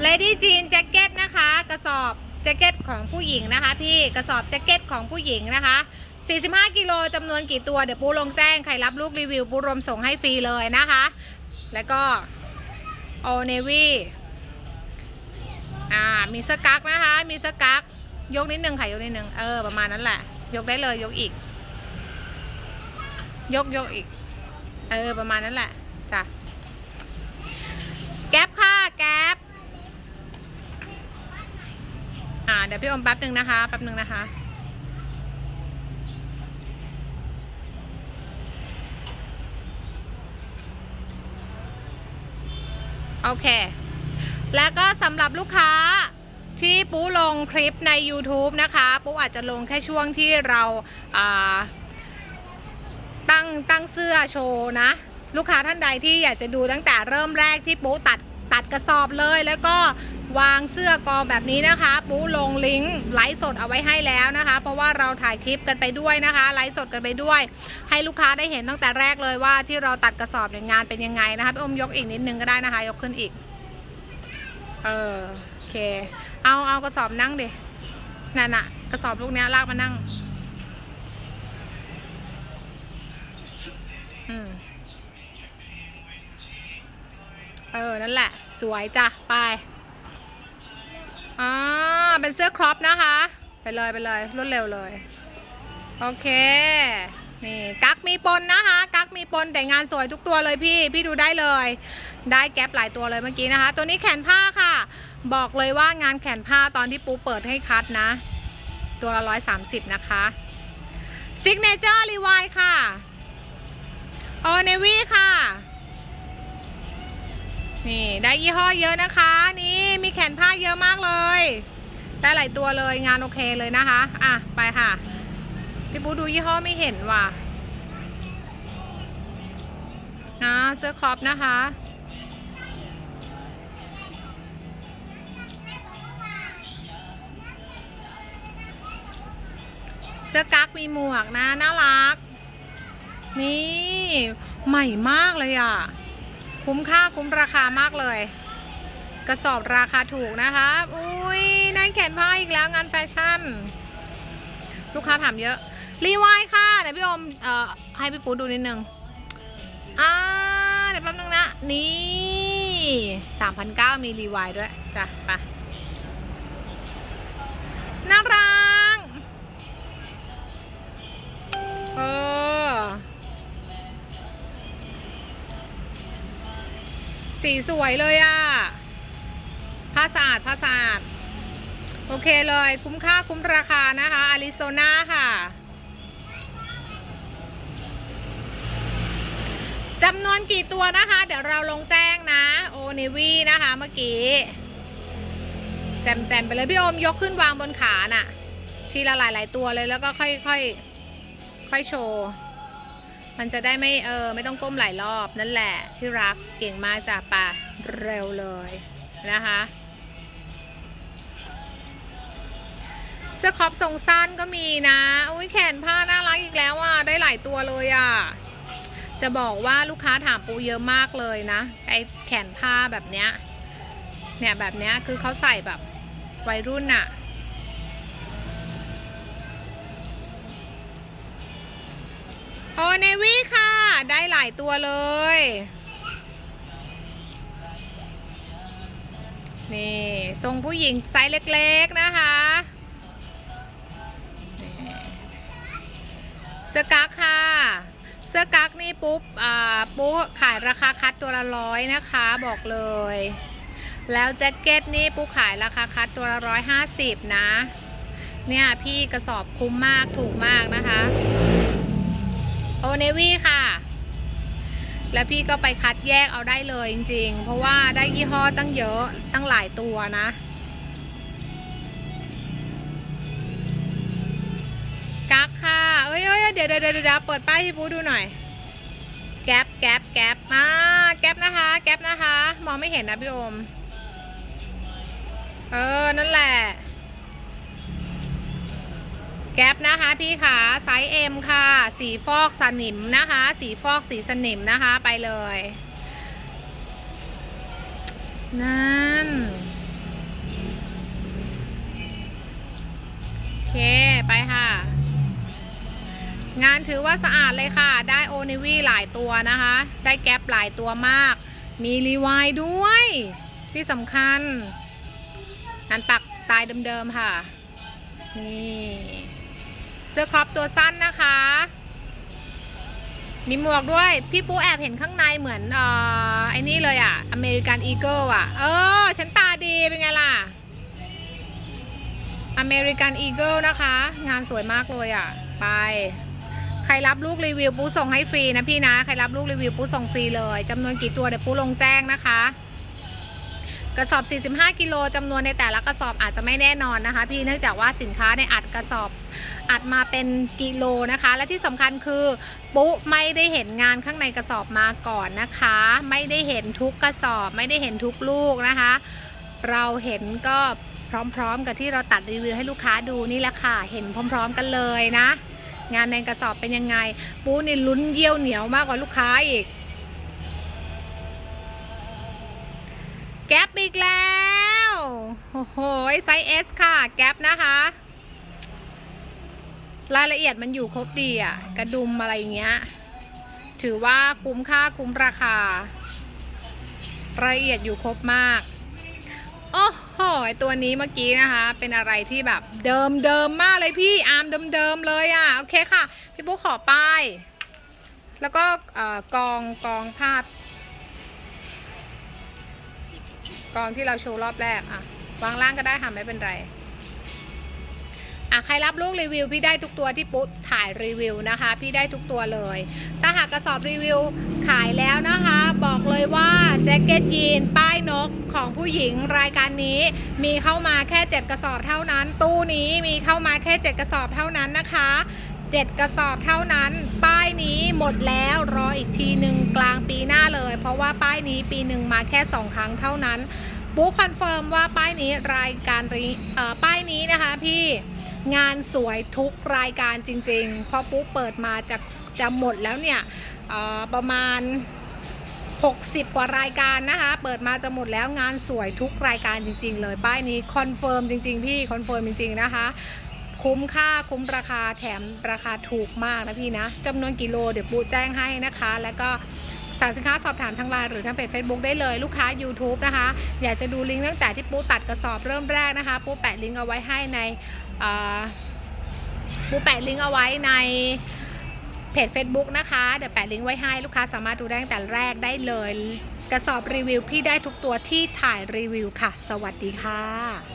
Lady Jean แจ็คเก็ตนะคะ กระสอบแจ็คเก็ตของผู้หญิงนะคะ พี่กระสอบแจ็คเก็ตของผู้หญิงนะคะ 45 กิโลจำนวนกี่ตัวเดี๋ยวปูลงแจ้งใครรับลูกรีวิวปูรวมส่งให้ฟรีเลยนะคะ แล้วก็โอเนวีอ่ามีสกักนะคะ มีสกักยกนิดนึงค่ะยกนิดนึงเออประมาณนั้นแหละ ยกได้เลยยกอีก ยกยกอีก เออประมาณนั้นแหละจ้ะแก๊ปค่ะแก๊ป เดี๋ยวพี่อมแป๊บหนึ่งนะคะแป๊บหนึ่งนะคะ โอเค แล้วก็สำหรับลูกค้าที่ปูลงคลิปใน YouTube นะคะ ปูอาจจะลงแค่ช่วงที่เราาตั้งตั้งเสื้อโชว์นะ ลูกค้าท่านใดที่อยากจะดูตั้งแต่เริ่มแรกที่ปูตัดตัดกระสอบเลยแล้วก็ วางเสื้อกอแบบนี้นะคะ ปูลงลิงก์ไลฟ์สดเอาไว้ให้แล้วนะคะ เพราะว่าเราถ่ายคลิปกันไปด้วยนะคะไลฟ์สดกันไปด้วย ให้ลูกค้าได้เห็นตั้งแต่แรกเลยว่าที่เราตัดกระสอบเนี่ยงานเป็นยังไงนะคะพี่อมยกอีกนิดนึงก็ได้นะคะ ยกขึ้นอีกเออโอเค เอาเอากระสอบนั่งดินั่นน่ะ กระสอบลูกเนี้ยลากมานั่งอืมเออ นั่นแหละ สวยจ้ะ ไป อ่าเป็นเสื้อครอปนะคะ ไปเลยไปเลยรวดเร็วเลย โอเค นี่กั๊กมีปนนะคะ กั๊กมีปนแต่งานสวยทุกตัวเลยพี่ พี่ดูได้เลย ได้แก๊ปหลายตัวเลยเมื่อกี้นะคะ ตัวนี้แขนผ้าค่ะ บอกเลยว่างานแขนผ้าตอนที่ปูเปิดให้คัดนะ ตัวละร้อยสามสิบนะคะซิกเนเจอร์รีวายค่ะโอเนวี่ค่ะ นี่ได้ยี่ห้อเยอะนะคะ นี่มีแขนผ้าเยอะมากเลย ได้หลายตัวเลยงานโอเคเลยนะคะ อะ ไปค่ะ พี่ปูดูยี่ห้อไม่เห็นว่ะนะเสื้อครอปนะคะ เสื้อกั๊กมีหมวกนะ น่ารัก นี่ ใหม่มากเลยอะ คุ้มค่าคุ้มราคามากเลย กระสอบราคาถูกนะคะอุ้ ยนั่นแขนผ้าอีกแล้วงานแฟชั่น ลูกค้าถามเยอะ รีวายค่ะเดี๋ยวพี่อมเอ่อให้พี่ปูดูนิดนึงอ่าเดี๋ยวแป๊บนึงนะ นี่3,009มีรีวายด้วยจ้ะไปน่ารักเออสีสวยเลยอะ ผ้าสะอาดผ้าสะอาดโอเคเลยคุ้มค่าคุ้มราคานะคะอาริโซนาค่ะจำนวนกี่ตัวนะคะ เดี๋ยวเราลงแจ้งนะโอเนวีนะคะเมื่อกี้แจมๆไปเลยพี่โอมยกขึ้นวางบนขาน่ะ ทีละหลาย ๆ ตัวเลยแล้วก็ค่อยๆค่อยโชว์มันจะได้ไม่เออไม่ต้องก้มหลายรอบนั่นแหละที่รักเก่งมากจ้ะป่ะเร็วเลยนะคะ สื้อครอปทรงสั้นก็มีนะอุ้ยแขนผ้าน่ารักอีกแล้วอะได้หลายตัวเลยอะจะบอกว่าลูกค้าถามปูเยอะมากเลยนะไอแขนผ้าแบบเนี้ยเนี่ยแบบเนี้ยคือเขาใส่แบบวัยรุ่นอะโอเนวี่ค่ะ ได้หลายตัวเลย นี่ทรงผู้หญิงไซส์เล็กๆนะคะ เสื้อกั๊กค่ะ เสื้อกั๊กนี่ปุ๊บอ่าปุ๊ขายราคาคัดตัวละร้อยนะคะบอกเลย แล้วแจ็คเก็ตนี่ปุ๊ขายราคาคัดตัวละร้อยห้าสิบนะ เนี่ยพี่กระสอบคุ้มมากถูกมากนะคะ โอเนวี่ค่ะ แล้วพี่ก็ไปคัดแยกเอาได้เลยจริงๆ เพราะว่าได้ยี่ห้อตั้งเยอะตั้งหลายตัวนะกั๊กค่ะ เดี๋ยวเดี๋ยวเดี๋ยวเปิดป้ายพี่ปูดูหน่อย แก๊ปแก๊ปแก๊ปอ่าแก๊ปนะคะ แก๊ปนะคะ มองไม่เห็นนะพี่อม เออ นั่นแหละ แก๊ปนะคะพี่ขาไซส์เอ็มค่ะ สีฟอกสนิมนะคะ สีฟอกสีสนิมนะคะไปเลย นั่นโอเค ไปค่ะ งานถือว่าสะอาดเลยค่ะ ได้โอนิวีหลายตัวนะคะ ได้แก๊ปหลายตัวมาก มีรีวายด้วย ที่สำคัญงานปักสไตล์เดิมๆค่ะ นี่เสื้อครอปตัวสั้นนะคะ มีหมวกด้วย พี่ปูแอบเห็นข้างในเหมือนเอ่อไอ้นี่เลยอะ อเมริกันอีเกิลอะ เออ ฉันตาดีเป็นไงล่ะ อเมริกันอีเกิลนะคะ งานสวยมากเลยอะ ไป รรับลูกรีวิวปูส่งให้ฟรีนะพี่นะ ใครรับลูกรีวิวปูส่งฟรีเลยจำนวนกี่ตัวเดี๋ยวปูลงแจ้งนะคะ กระสอบ 45 กิโลจำนวนในแต่ละกระสอบอาจจะไม่แน่นอนนะคะ พี่เนื่องจากว่าสินค้าในอัดกระสอบอัดมาเป็นกิโลนะคะ และที่สำคัญคือปุ๊ไม่ได้เห็นงานข้างในกระสอบมาก่อนนะคะ ไม่ได้เห็นทุกกระสอบ ไม่ได้เห็นทุกลูกนะคะ เราเห็นก็พร้อมๆ กับที่เราตัดรีวิวให้ลูกค้าดูนี่แหละค่ะ เห็นพร้อม ๆ กันเลยนะ งานในกระสอบเป็นยังไง ปูนี่ลุ้นเยี่ยวเหนียวมากกว่าลูกค้าอีก แก๊ปอีกแล้วโอ้โหไซส์ S ค่ะ แก๊ปนะคะ รายละเอียดมันอยู่ครบดีอะ กระดุมอะไรอย่างเงี้ย ถือว่าคุ้มค่าคุ้มราคา รายละเอียดอยู่ครบมาก โอ้โห ไอ้ตัวนี้เมื่อกี้นะคะ เป็นอะไรที่แบบเดิมเดิมมากเลยพี่อาร์มเดิมเดิมเลยอะโอเคค่ะ พี่ปุ๊กขอป้าย แล้วก็กองกองภาพ กองที่เราโชว์รอบแรกอะวางล่างก็ได้ค่ะไม่เป็นไร อะใครรับลูกรีวิวพี่ได้ทุกตัวที่ปุ๊ถ่ายรีวิวนะคะ พี่ได้ทุกตัวเลย ถ้าหากกระสอบรีวิวขายแล้วนะคะ บอกเลยว่าแจ็คเก็ตยีนป้ายนกของผู้หญิงรายการนี้ มีเข้ามาแค่ 7 กระสอบเท่านั้น ตู้นี้มีเข้ามาแค่ 7 กระสอบเท่านั้นนะคะ7 กระสอบเท่านั้น ป้ายนี้หมดแล้วรออีกทีหนึ่งกลางปีหน้าเลย เพราะว่าป้ายนี้ปีหนึ่งมาแค่ 2 ครั้งเท่านั้นปุ๊คอนเฟิร์มว่าป้ายนี้รายการป้ายนี้นะคะพี่ งานสวยทุกรายการจริงๆ เพราะปุ๊เปิดมาจะจะหมดแล้วเนี่ยประมาณ 60 กว่ารายการนะคะ เปิดมาจะหมดแล้วงานสวยทุกรายการจริง ๆ เลยป้ายนี้คอนเฟิร์มจริง ๆ พี่คอนเฟิร์มจริง ๆ นะคะ คุ้มค่าคุ้มราคาแถมราคาถูกมากนะพี่นะจำนวนกิโลเดี๋ยวปูแจ้งให้นะคะ แล้วก็สั่งสินค้าสอบถามทางไลน์หรือทางเพจ Facebook ได้เลยลูกค้า YouTube นะคะ อยากจะดูลิงก์ตั้งแต่ที่ปูตัดกระสอบเริ่มแรกนะคะปูแปะลิงก์เอาไว้ให้ใน ปูแปะลิงก์เอาไว้ในเพจ Facebook นะคะ เดี๋ยวแปะลิงก์ไว้ให้ลูกค้าสามารถดูได้ตั้งแต่แรกได้เลย กระสอบรีวิวพี่ได้ทุกตัวที่ถ่ายรีวิวค่ะ สวัสดีค่ะ